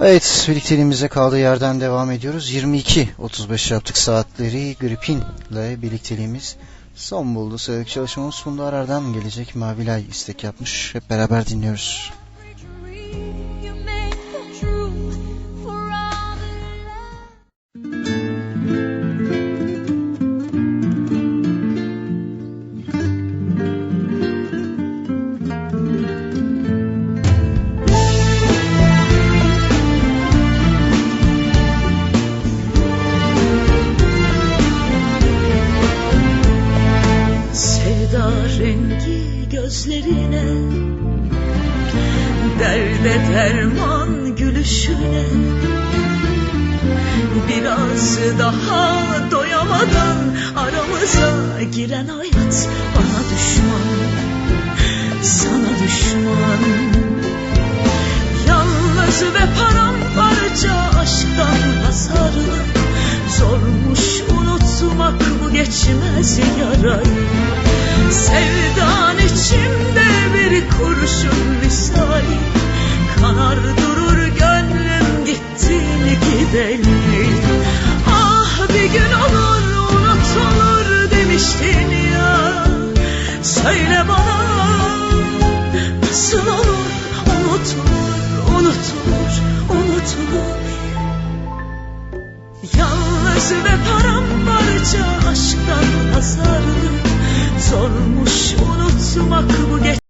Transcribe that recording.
Evet, birlikteliğimize kaldığı yerden devam ediyoruz. 22.35 yaptık saatleri. Gripin ile birlikteliğimiz son buldu. Sıradaki çalışmamız Funda Arar'dan gelecek. Mavilay istek yapmış. Hep beraber dinliyoruz. Gözlerine Derde derman gülüşüne. Biraz daha doyamadan aramıza giren hayat Bana düşman, sana düşman. Yalnız ve paramparça aşktan hasarlı Zormuş unutmak bu geçmez yarayı Sevdan içimde bir kurşun misali. Kanar durur gönlüm gittin gideli Ah bir gün olur unutulur demiştin ya. Söyle bana nasıl olur? Unutulur unutulur unutulur. Yalnız ve paramparça aşktan hasarlı Zormuş unutmak bu geç